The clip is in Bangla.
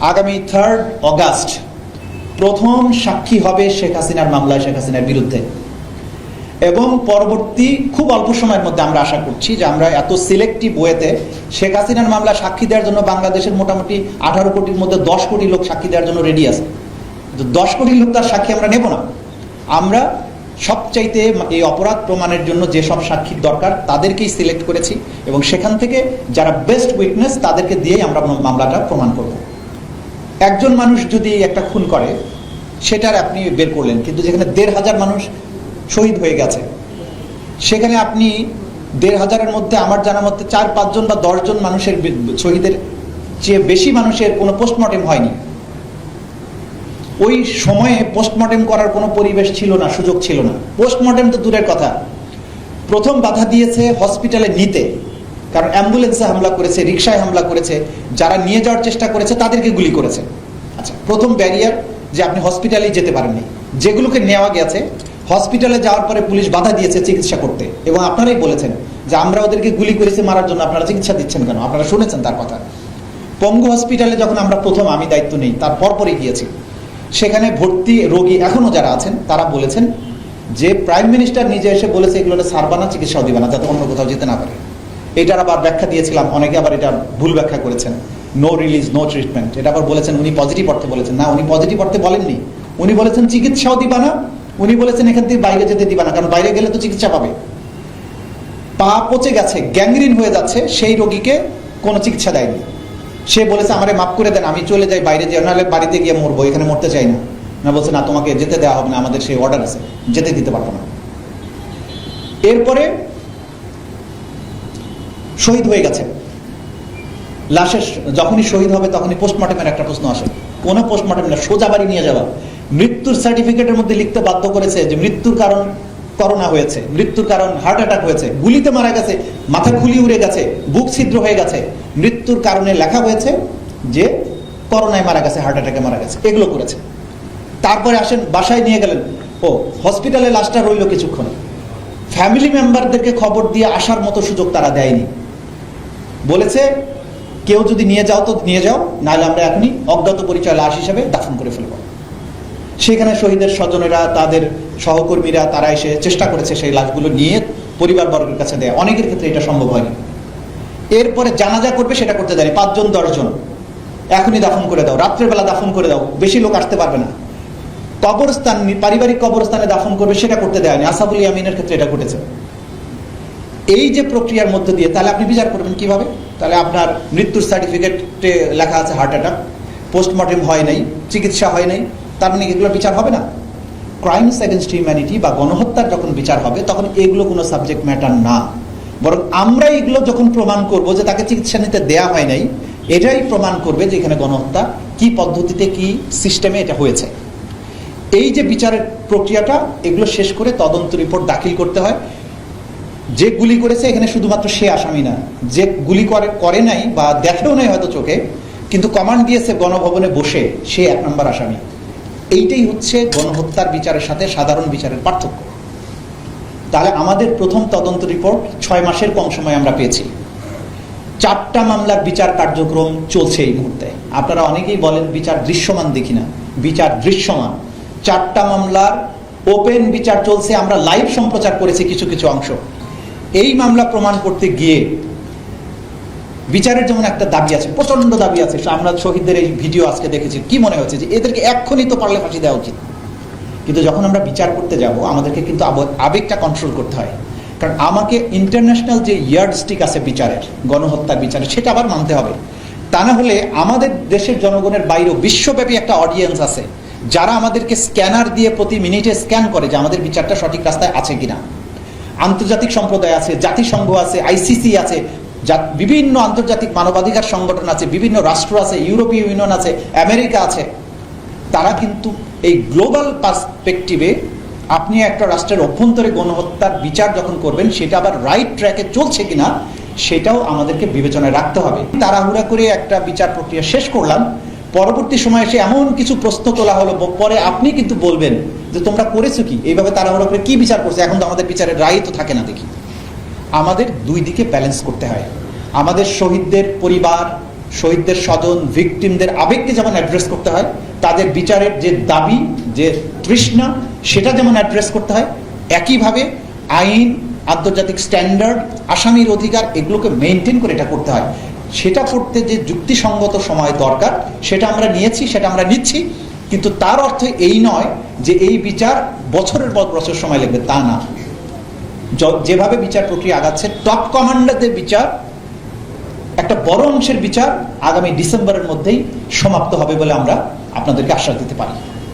আগামী থার্ড অগাস্ট প্রথম সাক্ষী হবে শেখ হাসিনার মামলায় শেখ হাসিনার বিরুদ্ধে। এবং পরবর্তী খুব অল্প সময়ের মধ্যে আমরা আশা করছি যে আমরা এত সিলেক্টিভ ওয়েতে শেখ হাসিনার মামলা সাক্ষী দেওয়ার জন্য বাংলাদেশের মোটামুটি আঠারো কোটির মধ্যে দশ কোটি লোক সাক্ষী দেওয়ার জন্য রেডি আছে। তো দশ কোটি লোক তার সাক্ষী আমরা নেব না। আমরা সবচাইতে এই অপরাধ প্রমাণের জন্য যেসব সাক্ষীর দরকার তাদেরকেই সিলেক্ট করেছি এবং সেখান থেকে যারা বেস্ট উইটনেস তাদেরকে দিয়েই আমরা মামলাটা প্রমাণ করব। একজন মানুষ যদি একটা খুন করে, সেটার আপনি বের করলেন। কিন্তু যেখানে দেড় হাজার মানুষ শহীদ হয়ে গেছে, সেখানে আপনি দেড় হাজারের মধ্যে আমার জানা মধ্যে চার, পাঁচজন বা দশজন মানুষের শহীদের চেয়ে বেশি মানুষের কোনো পোস্টমর্টেম হয়নি। ওই সময়ে পোস্টমর্টেম করার কোনো পরিবেশ ছিল না, সুযোগ ছিল না। পোস্টমর্টেম তো দূরের কথা। প্রথম বাধা দিয়েছে হসপিটালে নিতে। কারণ অ্যাম্বুলেন্সে হামলা করেছে রিক্সায় হামলা করেছে, যারা নিয়ে যাওয়ার চেষ্টা করেছে, তাদেরকে গুলি করেছে। আচ্ছা প্রথম ব্যারিয়ার যে আপনি হসপিটালেই যেতে পারেননি। যেগুলোকে নেওয়া গেছে হসপিটালে যাওয়ার পরে পুলিশ বাধা দিয়েছে চিকিৎসা করতে। এবং আপনারাই বলেছেন যে আমরা ওদেরকে গুলি করেছি মারার জন্য, আপনারা চিকিৎসা দিচ্ছেন কেন? আপনারা শুনেছেন তার কথা। পঙ্গু হসপিটালে যখন আমরা প্রথম, আমি দায়িত্ব নেই, তার পরপরই গিয়েছি। সেখানে ভর্তি রোগী এখনও যারা আছেন, তারা বলেছেন যে প্রাইম মিনিস্টার নিজে এসে বলেছে এগুলো সারবানা চিকিৎসাও দিবে না, যাতে অন্য কোথাও যেতে না পারে। এটার আবার ব্যাখ্যা দিয়েছিলাম, অনেকে আবার এটা ভুল ব্যাখ্যা করেছেন। নো রিলিজ নো ট্রিটমেন্ট এটা আবার বলেছেন, উনি পজিটিভ অর্থে বলেছেন। না, উনি পজিটিভ অর্থে বলেননি। উনি বলেছেন, চিকিৎসাও দিবা না। উনি বলেছেন, এখান থেকে বাইরে যেতে দিবা না, কারণ বাইরে গেলে তো চিকিৎসা পাবে। পা পচে গেছে, গ্যাংরিন হয়ে যাচ্ছে, সেই রোগীকে কোনো চিকিৎসা দেয়নি। সে বলেছে, আমারে মাফ করে দেন, আমি চলে যাই বাইরে যাই নাহলে বাড়িতে গিয়ে মরবো, এখানে মরতে চাই না। না বলছে, না, তোমাকে যেতে দেওয়া হবে না, আমাদের সেই অর্ডার আছে, যেতে দিতে পারব না। এরপরে শহীদ হয়ে গেছে। লাশের যখনই শহীদ হবে তখনই পোস্টমর্টমের একটা প্রশ্ন আসে। কোনো পোস্টমর্টম না, সোজা বাড়ি নিয়ে যাওয়া। মৃত্যুর সার্টিফিকেটের মধ্যে লিখতে বাধ্য করেছে যে মৃত্যুর কারণ করোনা হয়েছে, মৃত্যুর কারণ হার্ট অ্যাটাক হয়েছে, গুলিতে মারা গেছে, মাথা খুলি উড়ে গেছে, বুক ছিদ্র হয়ে গেছে। মৃত্যুর কারণে লেখা হয়েছে যে করোনায় মারা গেছে হার্ট অ্যাটাকে মারা গেছে। এগুলো করেছে। তারপরে আসেন, বাসায় নিয়ে গেলেন। ও হসপিটালে লাশটা রইল কিছুক্ষণ। ফ্যামিলি মেম্বারদেরকে খবর দিয়ে আসার মতো সুযোগ তারা দেয়নি। বলেছে, কেউ যদি নিয়ে যাও তো নিয়ে যাও, নাহলে আমরা এখনই অজ্ঞাত পরিচয় লাশ হিসেবে দাফন করে ফেলব। সেখানে শহীদের স্বজনেরা, তাদের সহকর্মীরা, তারা এসে চেষ্টা করেছে সেই লাশগুলো নিয়ে পরিবারবর্গের কাছে দেয়। অনেকের ক্ষেত্রে এটা সম্ভব হয়নি। এরপরে জানাজা করবে সেটা করতে দেয়নি। পাঁচজন, দশজন। এখনই দাফন করে দাও। রাত্রেবেলা দাফন করে দাও। বেশি লোক আসতে পারবে না। কবরস্থান, পারিবারিক কবরস্থানে দাফন করবে সেটা করতে দেয়নি। আসাবুল ইয়ামিনের ক্ষেত্রে এটা ঘটেছে। এই যে প্রক্রিয়ার মধ্য দিয়ে, তাহলে আপনি বিচার করবেন কীভাবে? তাহলে আপনার মৃত্যুর সার্টিফিকেটে লেখা আছে হার্ট অ্যাটাক, পোস্টমর্টেম হয় নাই, চিকিৎসা হয় নাই, তার মানে এগুলো বিচার হবে না? ক্রাইমস এগেনস্ট হিউম্যানিটি বা গণহত্যার যখন বিচার হবে, তখন এগুলো কোনো সাবজেক্ট ম্যাটার না। বরং আমরা এগুলো যখন প্রমাণ করব যে তাকে চিকিৎসা নিতে দেয়া হয় নাই, এটাই প্রমাণ করবে যে এখানে গণহত্যা, কি পদ্ধতিতে, কি সিস্টেমে এটা হয়েছে। এই যে বিচারের প্রক্রিয়াটা, এগুলো শেষ করে তদন্ত রিপোর্ট দাখিল করতে হয়। যে গুলি করেছে, এখানে শুধুমাত্র সে আসামি না, যে গুলি করে করে নাই বা দেখেও নাই হয়তো চোখে, কিন্তু কমান্ড দিয়েছে গণভবনে বসে, সে এক নম্বর আসামি। এইটাই হচ্ছে গণহত্যার বিচারের সাথে সাধারণ বিচারের পার্থক্য। তাহলে আমাদের প্রথম তদন্ত রিপোর্ট ছয় মাসের কম সময় আমরা পেয়েছি। চারটা মামলার বিচার কার্যক্রম চলছে এই মুহূর্তে। আপনারা অনেকেই বলেন বিচার দৃশ্যমান দেখি না, বিচার দৃশ্যমান। চারটা মামলার ওপেন বিচার চলছে, আমরা লাইভ সম্প্রচার করেছি কিছু কিছু অংশ। এই মামলা প্রমাণ করতে গিয়ে বিচারের যেমন একটা দাবি আছে প্রচণ্ড দাবি আছে আমরা শহীদদের এই ভিডিও আজকে দেখেছি, কি মনে হচ্ছে যে এদেরকে এক্ষুনি তো পারলে ফাঁসি দেওয়া উচিত? কিন্তু যখন আমরা বিচার করতে যাব, আমাদেরকে কিন্তু আবেগটা কন্ট্রোল করতে হয়। কারণ আমাকে ইন্টারন্যাশনাল যে ইয়ার্ড স্টিক আছে বিচারের, গণহত্যার বিচারে সেটা আবার মানতে হবে। তা না হলে আমাদের দেশের জনগণের বাইরেও বিশ্বব্যাপী একটা অডিয়েন্স আছে, যারা আমাদেরকে স্ক্যানার দিয়ে প্রতি মিনিটে স্ক্যান করে যে আমাদের বিচারটা সঠিক রাস্তায় আছে কিনা। আন্তর্জাতিক সম্প্রদায় আছে, জাতিসংঘ আছে আইসিসি আছে বিভিন্ন আন্তর্জাতিক মানবাধিকার সংগঠন আছে, বিভিন্ন রাষ্ট্র আছে, ইউরোপীয় ইউনিয়ন আছে, আমেরিকা আছে। তারা কিন্তু এই গ্লোবাল পার্সপেক্টিভে আপনি একটা রাষ্ট্রের অভ্যন্তরে গণহত্যার বিচার যখন করবেন, সেটা আবার রাইট ট্র্যাকে চলছে কিনা, সেটাও আমাদেরকে বিবেচনায় রাখতে হবে। তাড়াহুড়া করে একটা বিচার প্রক্রিয়া শেষ করলাম। পরবর্তী সময়ে এসে এমন কিছু প্রশ্ন তোলা হলো পরে আপনি কিন্তু বলবেন যে তোমরা করেছ কি? এইভাবে তাড়াহুড়া করে কি বিচার করছে? এখন তো আমাদের বিচারের রায় তো থাকে না দেখি। আমাদের দুই দিকে ব্যালেন্স করতে হয়। আমাদের শহীদদের পরিবার, শহীদদের স্বজন ভিকটিমদের আবেগকে যেমন অ্যাড্রেস করতে হয়, তাদের বিচারের যে দাবি, যে তৃষ্ণা, সেটা যেমন অ্যাড্রেস করতে হয়, একইভাবে আইন, আন্তর্জাতিক স্ট্যান্ডার্ড আসামির অধিকার, এগুলোকে মেনটেন করে এটা করতে হয়। সেটা করতে যে যুক্তিসঙ্গত সময় দরকার, সেটা আমরা নিয়েছি, সেটা আমরা নিচ্ছি, কিন্তু তার অর্থ এই নয় যে এই বিচার বছরের পর বছর সময় লাগবে, তা না। যেভাবে বিচার প্রক্রিয়া আগাচ্ছে টপ কমান্ডারদের বিচার, একটা বড় অংশের বিচার আগামী ডিসেম্বরের মধ্যেই সমাপ্ত হবে বলে আমরা আপনাদেরকে আশ্বাস দিতে পারি।